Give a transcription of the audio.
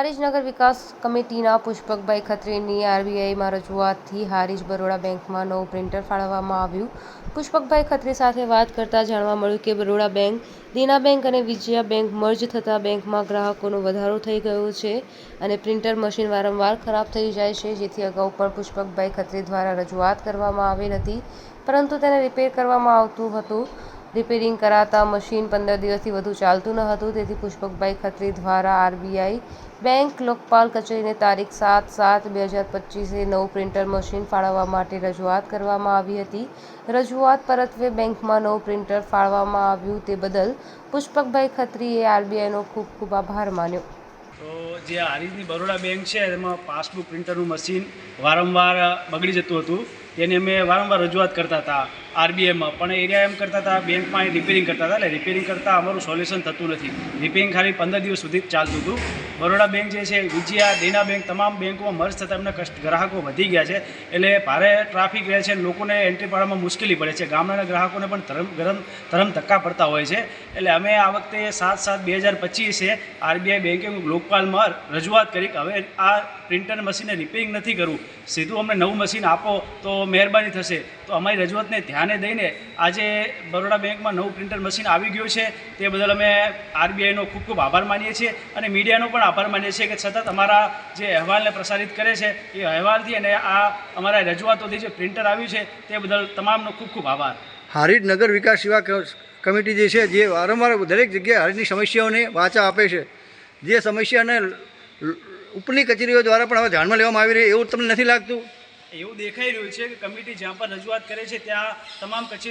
હારીજ નગર વિકાસ કમિટીના પુષ્પકભાઈ ખત્રીની આરબીઆઈમાં રજૂઆતથી હારીજ બરોડા બેંકમાં નવું પ્રિન્ટર ફાળવવામાં આવ્યું. પુષ્પકભાઈ ખત્રી સાથે વાત કરતા જાણવા મળ્યું કે બરોડા બેંક, દેના બેંક અને વિજયા બેંક મર્જ થતાં બેંકમાં ગ્રાહકોનો વધારો થઈ ગયો છે અને પ્રિન્ટર મશીન વારંવાર ખરાબ થઈ જાય છે, જેથી અગાઉ પણ પુષ્પકભાઈ ખત્રી દ્વારા રજૂઆત કરવામાં આવેલ હતી પરંતુ તેને રિપેર કરવામાં આવતું હતું. રિપેરિંગ કરાતા મશીન પંદર દિવસથી વધુ ચાલતું ન હતું. તેથી પુષ્પકભાઈ ખત્રી દ્વારા આરબીઆઈ બેંક લોકપાલ કચેરીને તારીખ સાત સાત બે હજાર પચીસે નવું પ્રિન્ટર મશીન ફાળવવા માટે રજૂઆત કરવામાં આવી હતી. રજૂઆત પરત્વે બેંકમાં નવું પ્રિન્ટર ફાળવવામાં આવ્યું તે બદલ પુષ્પકભાઈ ખત્રીએ આરબીઆઈનો ખૂબ ખૂબ આભાર માન્યો. જે હારીજની બરોડા બેંક છે, એમાં પાસબુક પ્રિન્ટરનું મશીન વારંવાર બગડી જતું હતું. તેની અમે વારંવાર રજૂઆત કરતા હતા. આરબીઆઈમાં. પણ એરિયા એમ કરતા હતા, બેંકમાં રિપેરિંગ કરતા હતા. એટલે રિપેરિંગ કરતાં અમારું સોલ્યુશન થતું નથી. રિપેરિંગ ખાલી પંદર દિવસ સુધી જ ચાલતું હતું. બરોડા બેંક જે છે, વિજયા, દેના બેંક, તમામ બેંકોમાં મર્જ થતાં એમના કસ્ટ, ગ્રાહકો વધી ગયા છે. એટલે ભારે ટ્રાફિક રહે છે લોકોને એન્ટ્રી પાડવામાં મુશ્કેલી પડે છે. ગામડાના ગ્રાહકોને પણ ધરમ ગરમ ધરમ ધક્કા પડતા હોય છે. એટલે અમે આ વખતે સાત સાત બે હજાર પચીસે આરબીઆઈ બેંકે લોકપાલમાં રજૂઆત કરી કે હવે આ પ્રિન્ટર મશીનને રિપેરિંગ નથી કરવું. સીધું અમને નવું મશીન આપો તો મહેરબાની થશે. તો અમારી રજૂઆતને ધ્યાને દઈને આજે બરોડા બેંકમાં નવું પ્રિન્ટર મશીન આવી ગયું છે. તે બદલ અમે આરબીઆઈનો ખૂબ ખૂબ આભાર માનીએ છીએ અને મીડિયાનો પણ આભાર માનીએ છીએ કે સતત અમારા જે અહેવાલને પ્રસારિત કરે છે, એ અહેવાલથી અને આ અમારા રજૂઆતોથી જે પ્રિન્ટર આવ્યું છે, તે બદલ તમામનો ખૂબ ખૂબ આભાર. હારીજ નગર વિકાસ સેવા કમિટી જે છે, જે વારંવાર દરેક જગ્યાએ હારીજની સમસ્યાઓને વાચા આપે છે. જે સમસ્યાને ઉપરની કચેરીઓ દ્વારા પણ હવે ધ્યાનમાં લેવામાં આવી રહી એવું તમને નથી લાગતું? એવું દેખાઈ રહ્યું છે કે કમિટી જ્યાં પણ રજૂઆત કરે છે ત્યાં તમામ કચેરી